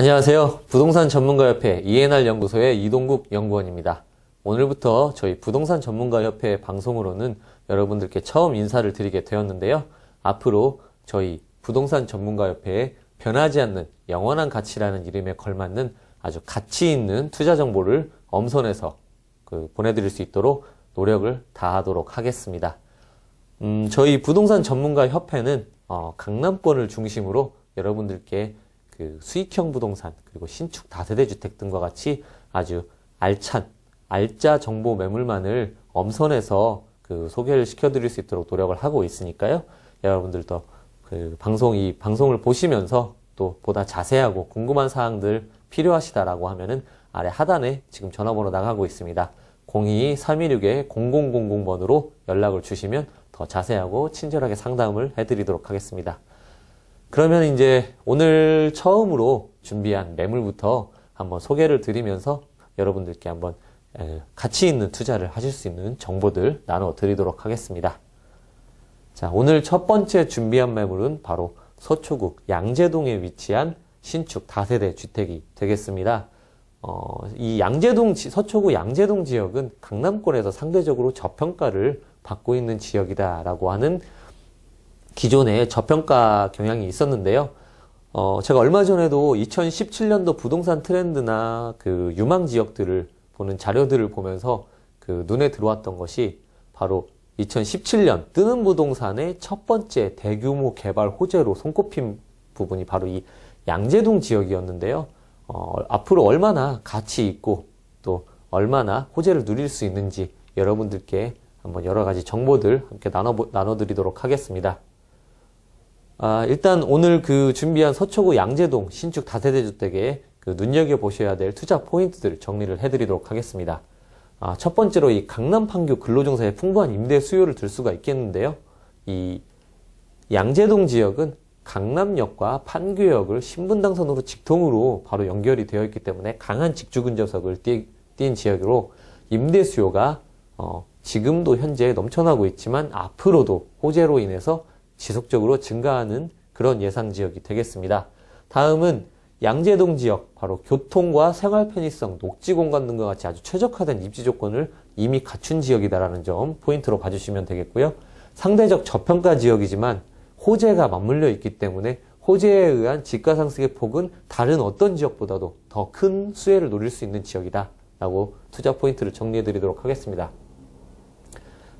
안녕하세요. 부동산 전문가협회 ENR 연구소의 이동국 연구원입니다. 오늘부터 저희 부동산 전문가협회 방송으로는 여러분들께 처음 인사를 드리게 되었는데요. 앞으로 저희 부동산 전문가협회에 변하지 않는 영원한 가치라는 이름에 걸맞는 아주 가치 있는 투자 정보를 엄선해서 그 보내드릴 수 있도록 노력을 다하도록 하겠습니다. 음, 저희 부동산 전문가 협회는 어, 강남권을 중심으로 여러분들께 그 수익형 부동산 그리고 신축 다세대 주택 등과 같이 아주 알찬 알짜 정보 매물만을 엄선해서 그 소개를 시켜드릴 수 있도록 노력을 하고 있으니까요. 여러분들도 그 방송 이 방송을 보시면서 또 보다 자세하고 궁금한 사항들 필요하시다라고 하면은 아래 하단에 지금 전화번호 나가고 있습니다. 02-316-0000번으로 연락을 주시면 더 자세하고 친절하게 상담을 해드리도록 하겠습니다. 그러면 이제 오늘 처음으로 준비한 매물부터 한번 소개를 드리면서 여러분들께 한번 에, 가치 있는 투자를 하실 수 있는 정보들 나눠 드리도록 하겠습니다. 자, 오늘 첫 번째 준비한 매물은 바로 서초구 양재동에 위치한 신축 다세대 주택이 되겠습니다. 어, 이 양재동, 지- 서초구 양재동 지역은 강남권에서 상대적으로 저평가를 받고 있는 지역이다라고 하는 기존에 저평가 경향이 있었는데요. 어, 제가 얼마 전에도 2017년도 부동산 트렌드나 그 유망 지역들을 보는 자료들을 보면서 그 눈에 들어왔던 것이 바로 2017년 뜨는 부동산의 첫 번째 대규모 개발 호재로 손꼽힌 부분이 바로 이 양재동 지역이었는데요. 어, 앞으로 얼마나 가치 있고 또 얼마나 호재를 누릴 수 있는지 여러분들께 한번 여러 가지 정보들 함께 나눠, 나눠드리도록 하겠습니다. 아, 일단 오늘 그 준비한 서초구 양재동 신축 다세대 주택에 그 눈여겨보셔야 될 투자 포인트들 정리를 해드리도록 하겠습니다. 아, 첫 번째로 이 강남 판교 근로종사의 풍부한 임대 수요를 들 수가 있겠는데요. 이 양재동 지역은 강남역과 판교역을 신분당선으로 직통으로 바로 연결이 되어 있기 때문에 강한 직주 근접석을 띈, 띈 지역으로 임대 수요가 어, 지금도 현재 넘쳐나고 있지만 앞으로도 호재로 인해서 지속적으로 증가하는 그런 예상 지역이 되겠습니다. 다음은 양재동 지역, 바로 교통과 생활 편의성, 녹지 공간 등과 같이 아주 최적화된 입지 조건을 이미 갖춘 지역이다라는 점 포인트로 봐주시면 되겠고요. 상대적 저평가 지역이지만 호재가 맞물려 있기 때문에 호재에 의한 집가 상승의 폭은 다른 어떤 지역보다도 더 큰 수혜를 노릴 수 있는 지역이다. 라고 투자 포인트를 정리해 드리도록 하겠습니다.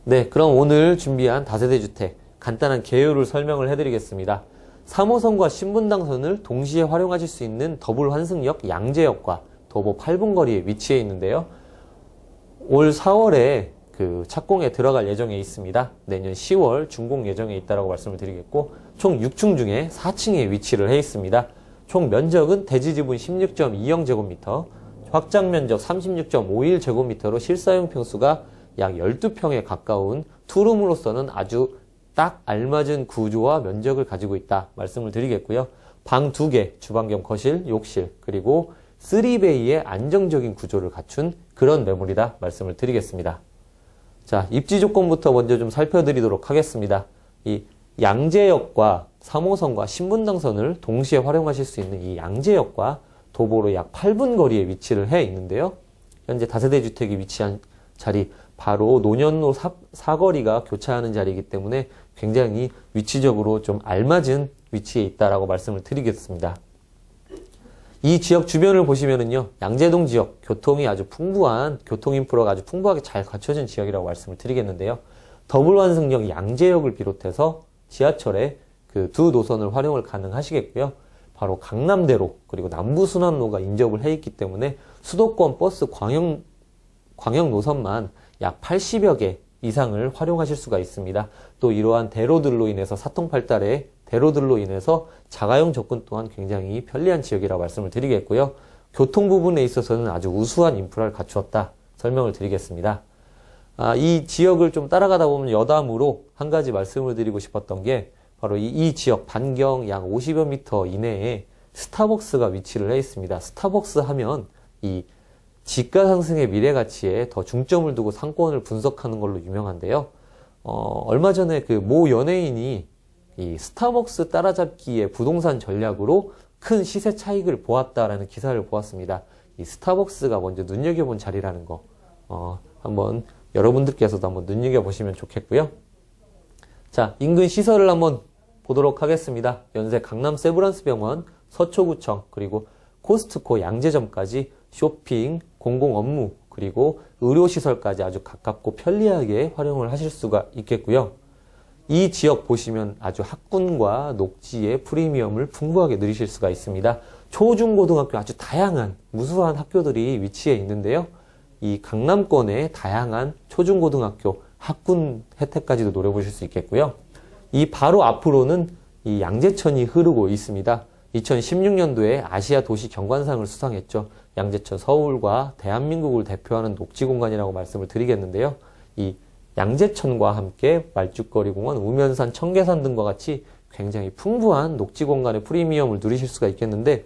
네, 그럼 오늘 준비한 다세대 주택 간단한 개요를 설명을 해드리겠습니다. 3호선과 신분당선을 동시에 활용하실 수 있는 더블 환승역 양재역과 도보 8분 거리에 위치해 있는데요. 올 4월에 그 착공에 들어갈 예정에 있습니다. 내년 10월 준공 예정에 있다라고 말씀을 드리겠고 총 6층 중에 4층에 위치를 해 있습니다. 총 면적은 대지 지분 16.20제곱미터, 확장 면적 36.51제곱미터로 실사용 평수가 약 12평에 가까운 투룸으로서는 아주 딱 알맞은 구조와 면적을 가지고 있다 말씀을 드리겠고요. 방 두 개, 주방 겸 거실, 욕실, 그리고 3베이의 안정적인 구조를 갖춘 그런 매물이다 말씀을 드리겠습니다. 자, 입지 조건부터 먼저 좀 살펴드리도록 하겠습니다. 이 양재역과 3호선과 신분당선을 동시에 활용하실 수 있는 이 양재역과 도보로 약 8분 거리에 위치를 해 있는데요. 현재 다세대 주택이 위치한 자리 바로 노년로 사, 사거리가 교차하는 자리이기 때문에 굉장히 위치적으로 좀 알맞은 위치에 있다라고 말씀을 드리겠습니다. 이 지역 주변을 보시면은요, 양재동 지역 교통이 아주 풍부한 교통 인프라가 아주 풍부하게 잘 갖춰진 지역이라고 말씀을 드리겠는데요. 더블 완승역 양재역을 비롯해서 지하철에 그두 노선을 활용을 가능하시겠고요. 바로 강남대로 그리고 남부순환로가 인접을 해 있기 때문에 수도권 버스 광역 광역 노선만 약 80여 개 이상을 활용하실 수가 있습니다. 또 이러한 대로들로 인해서 사통팔달의 대로들로 인해서 자가용 접근 또한 굉장히 편리한 지역이라고 말씀을 드리겠고요. 교통 부분에 있어서는 아주 우수한 인프라를 갖추었다 설명을 드리겠습니다. 아, 이 지역을 좀 따라가다 보면 여담으로 한 가지 말씀을 드리고 싶었던 게 바로 이, 이 지역 반경 약 50여 미터 이내에 스타벅스가 위치를 해 있습니다. 스타벅스 하면 이 지가 상승의 미래 가치에 더 중점을 두고 상권을 분석하는 걸로 유명한데요. 어, 얼마 전에 그 모 연예인이 이 스타벅스 따라잡기의 부동산 전략으로 큰 시세 차익을 보았다라는 기사를 보았습니다. 이 스타벅스가 먼저 눈여겨본 자리라는 거, 어, 한번 여러분들께서도 한번 눈여겨보시면 좋겠고요. 자, 인근 시설을 한번 보도록 하겠습니다. 연세 강남 세브란스 병원, 서초구청, 그리고 코스트코 양재점까지 쇼핑, 공공 업무, 그리고 의료시설까지 아주 가깝고 편리하게 활용을 하실 수가 있겠고요. 이 지역 보시면 아주 학군과 녹지의 프리미엄을 풍부하게 누리실 수가 있습니다. 초중고등학교 아주 다양한 무수한 학교들이 위치해 있는데요. 이 강남권의 다양한 초중고등학교 학군 혜택까지도 노려보실 수 있겠고요. 이 바로 앞으로는 이 양재천이 흐르고 있습니다. 2016년도에 아시아 도시 경관상을 수상했죠. 양재천 서울과 대한민국을 대표하는 녹지 공간이라고 말씀을 드리겠는데요. 이 양재천과 함께 말죽거리 공원, 우면산, 청계산 등과 같이 굉장히 풍부한 녹지 공간의 프리미엄을 누리실 수가 있겠는데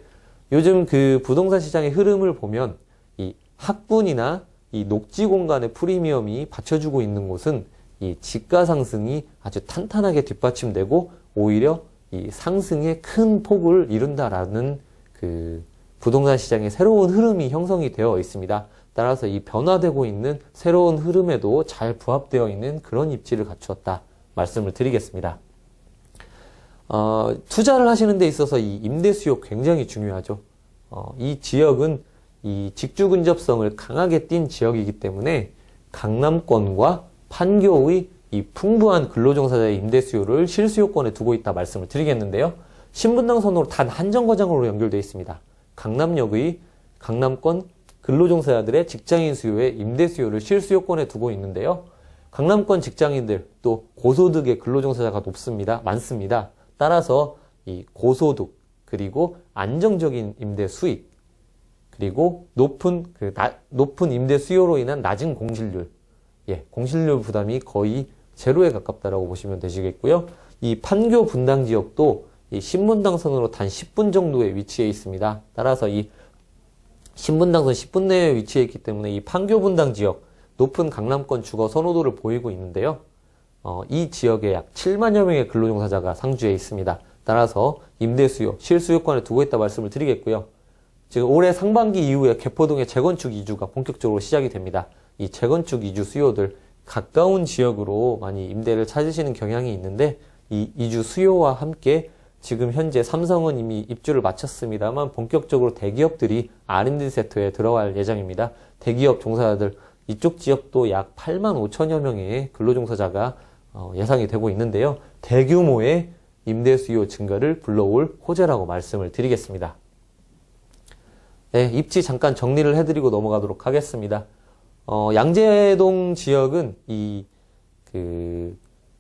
요즘 그 부동산 시장의 흐름을 보면 이 학군이나 이 녹지 공간의 프리미엄이 받쳐주고 있는 곳은 이 지가 상승이 아주 탄탄하게 뒷받침되고 오히려 이 상승의 큰 폭을 이룬다라는 그 부동산 시장의 새로운 흐름이 형성이 되어 있습니다. 따라서 이 변화되고 있는 새로운 흐름에도 잘 부합되어 있는 그런 입지를 갖추었다 말씀을 드리겠습니다. 어, 투자를 하시는 데 있어서 이 임대 수요 굉장히 중요하죠. 어, 이 지역은 이 직주 근접성을 강하게 띈 지역이기 때문에 강남권과 판교의 이 풍부한 근로종사자의 임대 수요를 실수요권에 두고 있다 말씀을 드리겠는데요. 신분당 선으로 단 한 정거장으로 연결되어 있습니다. 강남역의 강남권 근로종사자들의 직장인 수요의 임대 수요를 실수요권에 두고 있는데요. 강남권 직장인들 또 고소득의 근로종사자가 높습니다. 많습니다. 따라서 이 고소득 그리고 안정적인 임대 수익 그리고 높은 그 나, 높은 임대 수요로 인한 낮은 공실률 예, 공실률 부담이 거의 제로에 가깝다라고 보시면 되시겠고요. 이 판교 분당 지역도 이 신분당선으로 단 10분 정도에 위치해 있습니다. 따라서 이 신분당선 10분 내에 위치해 있기 때문에 이 판교 분당 지역 높은 강남권 주거 선호도를 보이고 있는데요. 어, 이 지역에 약 7만여 명의 근로종사자가 상주해 있습니다. 따라서 임대 수요, 실수요권에 두고 있다 말씀을 드리겠고요. 지금 올해 상반기 이후에 개포동의 재건축 이주가 본격적으로 시작이 됩니다. 이 재건축 이주 수요들 가까운 지역으로 많이 임대를 찾으시는 경향이 있는데 이 이주 수요와 함께 지금 현재 삼성은 이미 입주를 마쳤습니다만 본격적으로 대기업들이 R&D 세터에 들어갈 예정입니다. 대기업 종사자들 이쪽 지역도 약 8만 5천여 명의 근로종사자가 어, 예상이 되고 있는데요. 대규모의 임대 수요 증가를 불러올 호재라고 말씀을 드리겠습니다. 네, 입지 잠깐 정리를 해드리고 넘어가도록 하겠습니다. 어, 양재동 지역은 이, 그,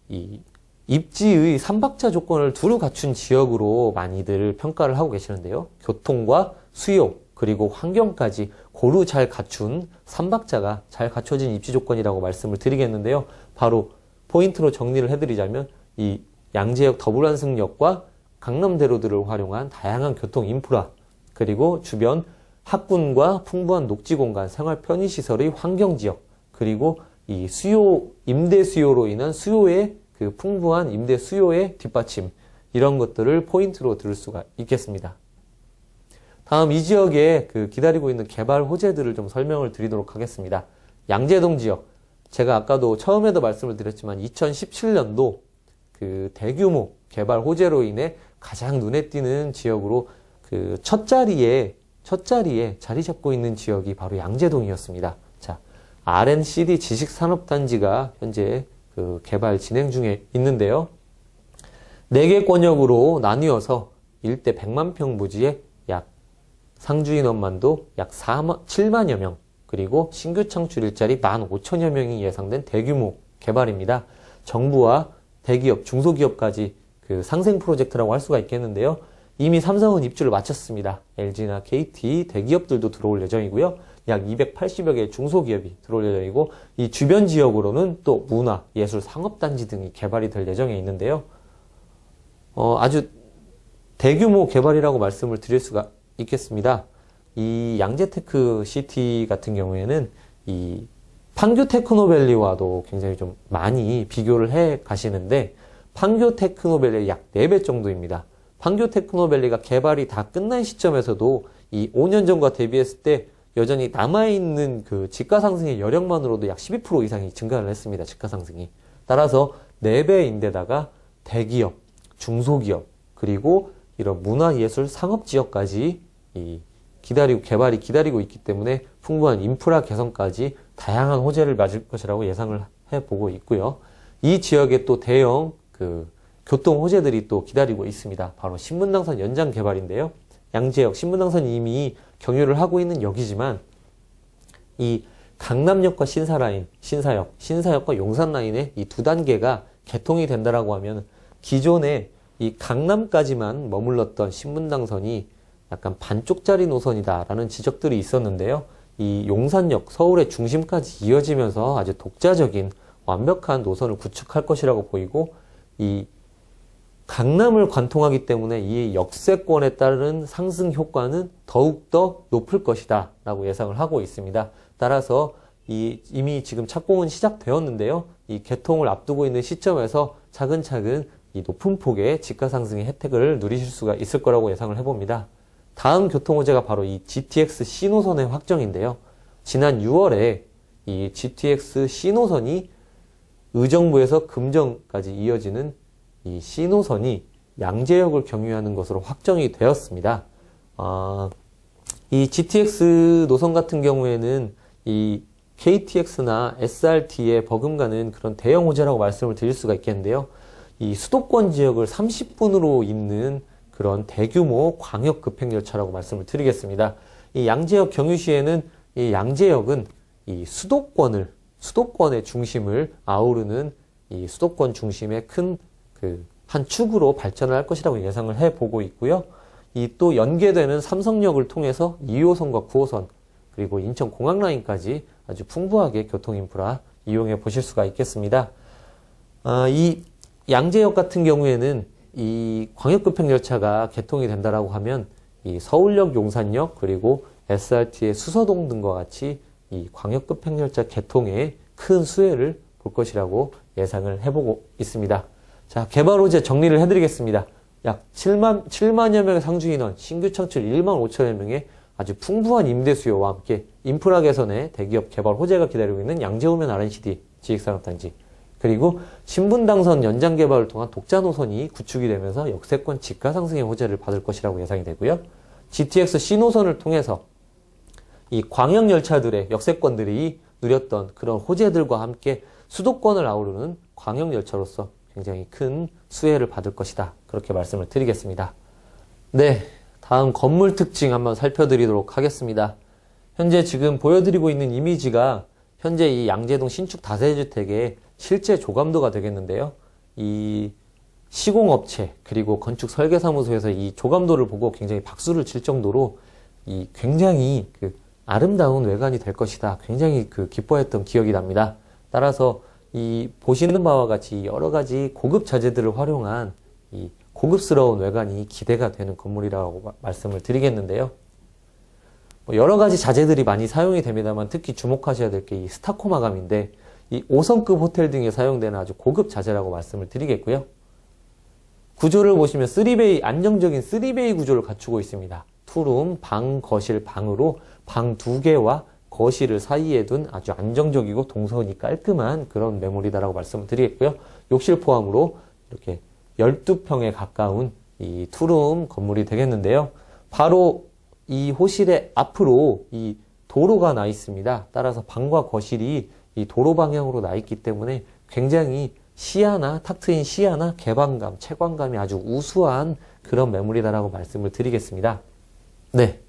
이, 입지의 삼박자 조건을 두루 갖춘 지역으로 많이들 평가를 하고 계시는데요. 교통과 수요, 그리고 환경까지 고루 잘 갖춘 삼박자가 잘 갖춰진 입지 조건이라고 말씀을 드리겠는데요. 바로 포인트로 정리를 해드리자면 이 양재역 더불안승역과 강남대로들을 활용한 다양한 교통 인프라, 그리고 주변 학군과 풍부한 녹지 공간, 생활 편의 시설의 환경 지역, 그리고 이 수요 임대 수요로 인한 수요의 그 풍부한 임대 수요의 뒷받침 이런 것들을 포인트로 들을 수가 있겠습니다. 다음 이 지역에 그 기다리고 있는 개발 호재들을 좀 설명을 드리도록 하겠습니다. 양재동 지역 제가 아까도 처음에도 말씀을 드렸지만 2017년도 그 대규모 개발 호재로 인해 가장 눈에 띄는 지역으로 그 첫 자리에 첫 자리에 자리 잡고 있는 지역이 바로 양재동이었습니다. 자, RNCD 지식산업단지가 현재 그 개발 진행 중에 있는데요. 4개 권역으로 나뉘어서 일대 100만 평 부지에 약 상주 인원만도 약 4만, 7만여 명, 그리고 신규 창출 일자리 1만 5천여 명이 예상된 대규모 개발입니다. 정부와 대기업, 중소기업까지 그 상생 프로젝트라고 할 수가 있겠는데요. 이미 삼성은 입주를 마쳤습니다. LG나 KT 대기업들도 들어올 예정이고요. 약 280여 개의 중소기업이 들어올 예정이고 이 주변 지역으로는 또 문화, 예술, 상업단지 등이 개발이 될 예정에 있는데요. 어, 아주 대규모 개발이라고 말씀을 드릴 수가 있겠습니다. 이 양재테크 시티 같은 경우에는 이 판교 테크노밸리와도 굉장히 좀 많이 비교를 해 가시는데 판교 테크노밸리 약 4배 정도입니다. 판교 테크노밸리가 개발이 다 끝난 시점에서도 이 5년 전과 대비했을 때 여전히 남아있는 그 지가 상승의 여력만으로도 약 12% 이상이 증가를 했습니다. 지가 상승이. 따라서 4배인데다가 대기업, 중소기업, 그리고 이런 문화예술 상업 지역까지 이 기다리고 개발이 기다리고 있기 때문에 풍부한 인프라 개선까지 다양한 호재를 맞을 것이라고 예상을 해보고 있고요. 이 지역에 또 대형 그 교통 호재들이 또 기다리고 있습니다. 바로 신분당선 연장 개발인데요. 양재역 신분당선이 이미 경유를 하고 있는 역이지만 이 강남역과 신사라인, 신사역, 신사역과 용산라인의 이 두 단계가 개통이 된다라고 하면 기존에 이 강남까지만 머물렀던 신분당선이 약간 반쪽짜리 노선이다라는 지적들이 있었는데요. 이 용산역, 서울의 중심까지 이어지면서 아주 독자적인 완벽한 노선을 구축할 것이라고 보이고 이 강남을 관통하기 때문에 이 역세권에 따른 상승 효과는 더욱더 높을 것이다 라고 예상을 하고 있습니다. 따라서 이 이미 지금 착공은 시작되었는데요. 이 개통을 앞두고 있는 시점에서 차근차근 이 높은 폭의 지가 상승의 혜택을 누리실 수가 있을 거라고 예상을 해봅니다. 다음 교통 호재가 바로 이 GTX 신호선의 확정인데요. 지난 6월에 이 GTX 신호선이 의정부에서 금정까지 이어지는 이 신호선이 양재역을 경유하는 것으로 확정이 되었습니다. 아, 이 GTX 노선 같은 경우에는 이 KTX나 SRT에 버금가는 그런 대형 호재라고 말씀을 드릴 수가 있겠는데요. 이 수도권 지역을 30분으로 잇는 그런 대규모 광역 급행열차라고 말씀을 드리겠습니다. 이 양재역 경유 시에는 이 양재역은 이 수도권을 수도권의 중심을 아우르는 이 수도권 중심의 큰 그 한 축으로 발전을 할 것이라고 예상을 해 보고 있고요. 이 또 연계되는 삼성역을 통해서 2호선과 9호선 그리고 인천 공항 라인까지 아주 풍부하게 교통 인프라 이용해 보실 수가 있겠습니다. 아, 이 양재역 같은 경우에는 이 광역급행 열차가 개통이 된다라고 하면 이 서울역, 용산역 그리고 SRT의 수서동 등과 같이 이 광역급행 열차 개통에 큰 수혜를 볼 것이라고 예상을 해보고 있습니다. 자, 개발 호재 정리를 해드리겠습니다. 약 7만, 7만여 명의 상주 인원, 신규 창출 1만 5천여 명의 아주 풍부한 임대 수요와 함께 인프라 개선에 대기업 개발 호재가 기다리고 있는 양재호면 RNCD 지식산업단지 그리고 신분 당선 연장 개발을 통한 독자 노선이 구축이 되면서 역세권 지가 상승의 호재를 받을 것이라고 예상이 되고요. GTX 신호선을 통해서 이 광역 열차들의 역세권들이 누렸던 그런 호재들과 함께 수도권을 아우르는 광역 열차로서 굉장히 큰 수혜를 받을 것이다. 그렇게 말씀을 드리겠습니다. 네. 다음 건물 특징 한번 살펴드리도록 하겠습니다. 현재 지금 보여드리고 있는 이미지가 현재 이 양재동 신축 다세주택의 실제 조감도가 되겠는데요. 이 시공업체 그리고 건축 설계사무소에서 이 조감도를 보고 굉장히 박수를 칠 정도로 이 굉장히 그 아름다운 외관이 될 것이다. 굉장히 그 기뻐했던 기억이 납니다. 따라서 이 보시는 바와 같이 여러 가지 고급 자재들을 활용한 이 고급스러운 외관이 기대가 되는 건물이라고 마- 말씀을 드리겠는데요. 뭐 여러 가지 자재들이 많이 사용이 됩니다만 특히 주목하셔야 될 게 이 스타코 마감인데 이 5성급 호텔 등에 사용되는 아주 고급 자재라고 말씀을 드리겠고요. 구조를 보시면 3베이 안정적인 3베이 구조를 갖추고 있습니다. 투룸, 방, 거실, 방으로 방 두 개와 거실을 사이에 둔 아주 안정적이고 동선이 깔끔한 그런 매물이다라고 말씀을 드리겠고요. 욕실 포함으로 이렇게 12평에 가까운 이 투룸 건물이 되겠는데요. 바로 이 호실의 앞으로 이 도로가 나 있습니다. 따라서 방과 거실이 이 도로 방향으로 나 있기 때문에 굉장히 시야나 탁 트인 시야나 개방감, 채광감이 아주 우수한 그런 매물이다라고 말씀을 드리겠습니다. 네.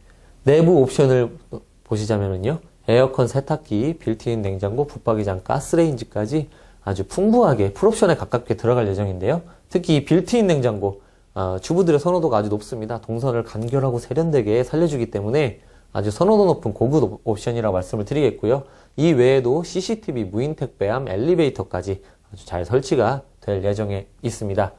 내부 옵션을 보시자면요. 에어컨 세탁기, 빌트인 냉장고, 붙박이장, 가스레인지까지 아주 풍부하게 풀옵션에 가깝게 들어갈 예정인데요. 특히 이 빌트인 냉장고, 어, 주부들의 선호도가 아주 높습니다. 동선을 간결하고 세련되게 살려주기 때문에 아주 선호도 높은 고급 옵션이라고 말씀을 드리겠고요. 이 외에도 CCTV, 무인 택배함, 엘리베이터까지 아주 잘 설치가 될 예정에 있습니다.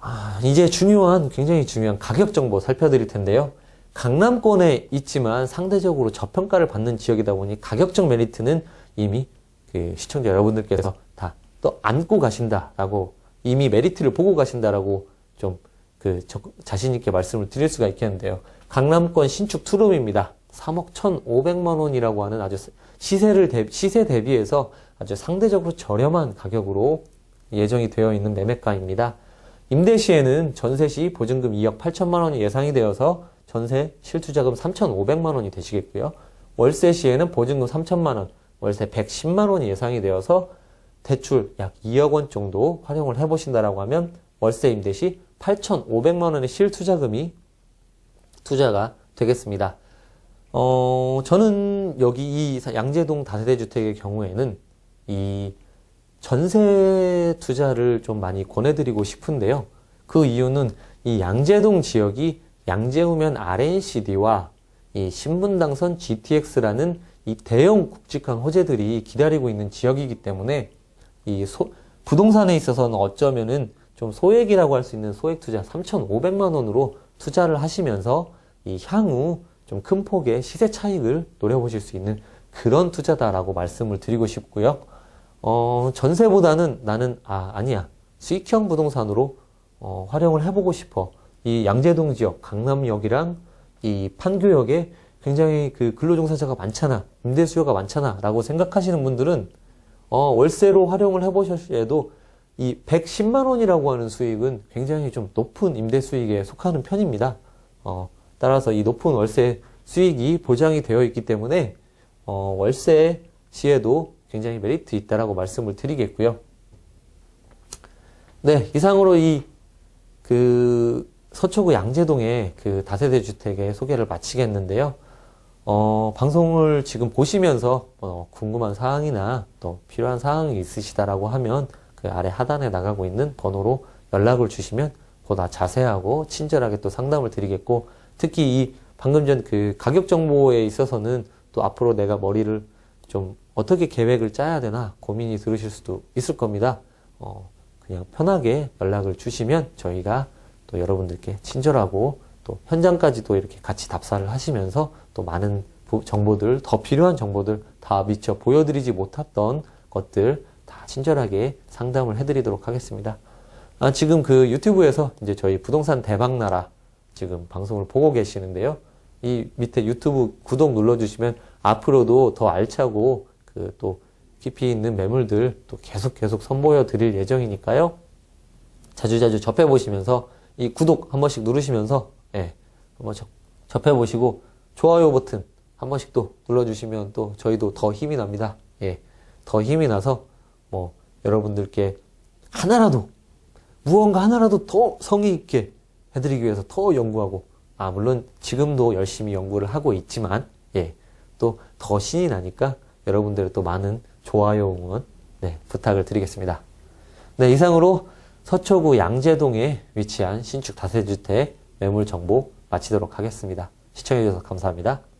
아, 이제 중요한, 굉장히 중요한 가격 정보 살펴드릴 텐데요. 강남권에 있지만 상대적으로 저평가를 받는 지역이다 보니 가격적 메리트는 이미 그 시청자 여러분들께서 다 또 안고 가신다라고 이미 메리트를 보고 가신다라고 좀그 저- 자신 있게 말씀을 드릴 수가 있겠는데요. 강남권 신축 투룸입니다. 3억 1,500만 원이라고 하는 아주 시세를 대, 시세 대비해서 아주 상대적으로 저렴한 가격으로 예정이 되어 있는 매매가입니다. 임대 시에는 전세 시 보증금 2억 8천만 원이 예상이 되어서 전세 실투자금 3,500만 원이 되시겠고요. 월세 시에는 보증금 3천만 원, 월세 110만 원이 예상이 되어서 대출 약 2억 원 정도 활용을 해보신다라고 하면 월세 임대 시 8,500만 원의 실투자금이 투자가 되겠습니다. 어, 저는 여기 이 양재동 다세대 주택의 경우에는 이 전세 투자를 좀 많이 권해드리고 싶은데요. 그 이유는 이 양재동 지역이 양재우면 RNCD와 이 신분당선 GTX라는 이 대형 굵직한 호재들이 기다리고 있는 지역이기 때문에 이 소, 부동산에 있어서는 어쩌면은 좀 소액이라고 할 수 있는 소액 투자 3,500만 원으로 투자를 하시면서 이 향후 좀 큰 폭의 시세 차익을 노려보실 수 있는 그런 투자다라고 말씀을 드리고 싶고요. 어, 전세보다는 나는, 아, 아니야. 수익형 부동산으로, 어, 활용을 해보고 싶어. 이 양재동 지역, 강남역이랑 이 판교역에 굉장히 그 근로종사자가 많잖아. 임대 수요가 많잖아. 라고 생각하시는 분들은, 어, 월세로 활용을 해보셔도 이 110만 원이라고 하는 수익은 굉장히 좀 높은 임대 수익에 속하는 편입니다. 어, 따라서 이 높은 월세 수익이 보장이 되어 있기 때문에, 어, 월세 시에도 굉장히 메리트 있다라고 말씀을 드리겠고요. 네, 이상으로 이 그 서초구 양재동의 그 다세대 주택의 소개를 마치겠는데요. 어, 방송을 지금 보시면서 어, 궁금한 사항이나 또 필요한 사항이 있으시다라고 하면 그 아래 하단에 나가고 있는 번호로 연락을 주시면 보다 자세하고 친절하게 또 상담을 드리겠고 특히 이 방금 전 그 가격 정보에 있어서는 또 앞으로 내가 머리를 좀 어떻게 계획을 짜야 되나 고민이 들으실 수도 있을 겁니다. 어, 그냥 편하게 연락을 주시면 저희가 또 여러분들께 친절하고 또 현장까지도 이렇게 같이 답사를 하시면서 또 많은 부- 정보들, 더 필요한 정보들 다 미처 보여드리지 못했던 것들 다 친절하게 상담을 해드리도록 하겠습니다. 아, 지금 그 유튜브에서 이제 저희 부동산 대박나라 지금 방송을 보고 계시는데요. 이 밑에 유튜브 구독 눌러주시면 앞으로도 더 알차고 그 또 깊이 있는 매물들 또 계속 계속 선보여 드릴 예정이니까요. 자주자주 접해 보시면서 이 구독 한 번씩 누르시면서 예, 한번 접, 접해 보시고 좋아요 버튼 한 번씩 또 눌러 주시면 또 저희도 더 힘이 납니다. 예. 더 힘이 나서 뭐 여러분들께 하나라도 무언가 하나라도 더 성의 있게 해드리기 위해서 더 연구하고 아 물론 지금도 열심히 연구를 하고 있지만 예 또 더 신이 나니까 여러분들의 또 많은 좋아요 응원 네 부탁을 드리겠습니다. 네 이상으로 서초구 양재동에 위치한 신축 다세주택 매물 정보 마치도록 하겠습니다. 시청해주셔서 감사합니다.